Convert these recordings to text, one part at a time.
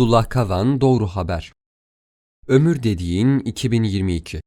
Abdullah Kavan Doğru Haber Ömür dediğin 2022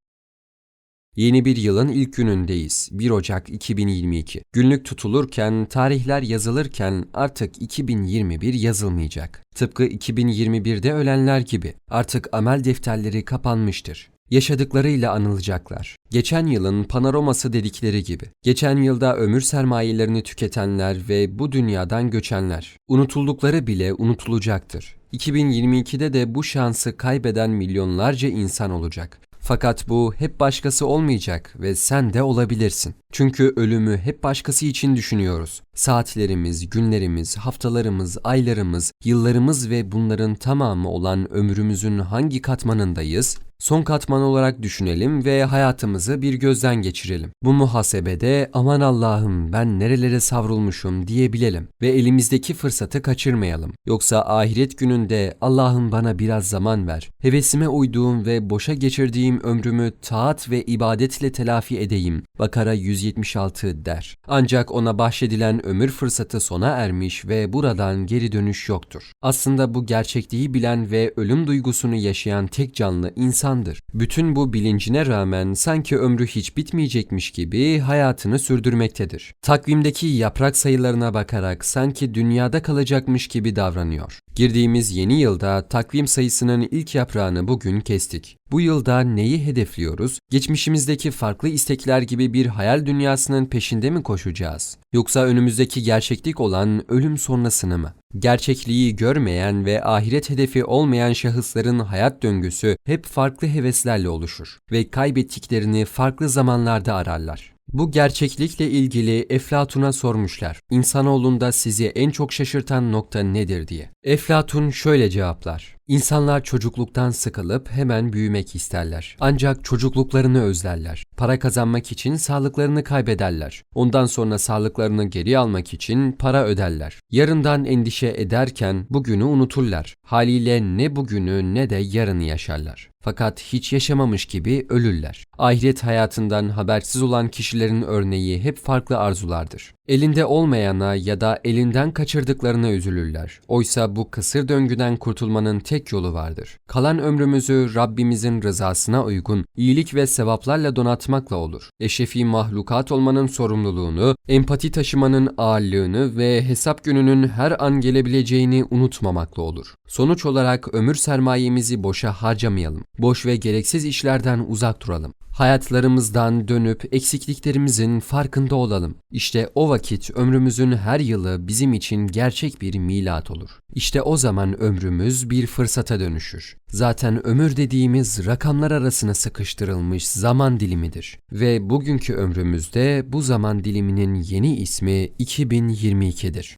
Yeni bir yılın ilk günündeyiz. 1 Ocak 2022. Günlük tutulurken, tarihler yazılırken artık 2021 yazılmayacak. Tıpkı 2021'de ölenler gibi artık amel defterleri kapanmıştır. Yaşadıklarıyla anılacaklar. Geçen yılın panoraması dedikleri gibi. Geçen yılda ömür sermayelerini tüketenler ve bu dünyadan göçenler. Unutuldukları bile unutulacaktır. 2022'de de bu şansı kaybeden milyonlarca insan olacak. Fakat bu hep başkası olmayacak ve sen de olabilirsin. Çünkü ölümü hep başkası için düşünüyoruz. Saatlerimiz, günlerimiz, haftalarımız, aylarımız, yıllarımız ve bunların tamamı olan ömrümüzün hangi katmanındayız? Son katman olarak düşünelim ve hayatımızı bir gözden geçirelim. Bu muhasebede aman Allah'ım ben nerelere savrulmuşum diyebilelim ve elimizdeki fırsatı kaçırmayalım. Yoksa ahiret gününde Allah'ım bana biraz zaman ver. Hevesime uyduğum ve boşa geçirdiğim ömrümü taat ve ibadetle telafi edeyim. Bakara 176 der. Ancak ona bahşedilen ömür fırsatı sona ermiş ve buradan geri dönüş yoktur. Aslında bu gerçekliği bilen ve ölüm duygusunu yaşayan tek canlı insandır. Bütün bu bilincine rağmen sanki ömrü hiç bitmeyecekmiş gibi hayatını sürdürmektedir. Takvimdeki yaprak sayılarına bakarak sanki dünyada kalacakmış gibi davranıyor. Girdiğimiz yeni yılda takvim sayısının ilk yaprağını bugün kestik. Bu yılda neyi hedefliyoruz? Geçmişimizdeki farklı istekler gibi bir hayal dünyasının peşinde mi koşacağız? Yoksa önümüzdeki gerçeklik olan ölüm sonrasını mı? Gerçekliği görmeyen ve ahiret hedefi olmayan şahısların hayat döngüsü hep farklı heveslerle oluşur ve kaybettiklerini farklı zamanlarda ararlar. Bu gerçeklikle ilgili Eflatun'a sormuşlar. İnsanoğlunda sizi en çok şaşırtan nokta nedir diye. Eflatun şöyle cevaplar. İnsanlar çocukluktan sıkılıp hemen büyümek isterler. Ancak çocukluklarını özlerler. Para kazanmak için sağlıklarını kaybederler. Ondan sonra sağlıklarını geri almak için para öderler. Yarından endişe ederken bugünü unuturlar. Haliyle ne bugünü ne de yarını yaşarlar. Fakat hiç yaşamamış gibi ölürler. Ahiret hayatından habersiz olan kişilerin örneği hep farklı arzulardır. Elinde olmayana ya da elinden kaçırdıklarına üzülürler. Oysa bu kısır döngüden kurtulmanın tek yolu vardır. Kalan ömrümüzü Rabbimizin rızasına uygun iyilik ve sevaplarla donatmakla olur. Eşefi mahlukat olmanın sorumluluğunu, empati taşımanın ağırlığını ve hesap gününün her an gelebileceğini unutmamakla olur. Sonuç olarak ömür sermayemizi boşa harcamayalım. Boş ve gereksiz işlerden uzak duralım. Hayatlarımızdan dönüp eksikliklerimizin farkında olalım. İşte o vakit ömrümüzün her yılı bizim için gerçek bir milat olur. İşte o zaman ömrümüz bir fırsata dönüşür. Zaten ömür dediğimiz rakamlar arasına sıkıştırılmış zaman dilimidir. Ve bugünkü ömrümüzde bu zaman diliminin yeni ismi 2022'dir.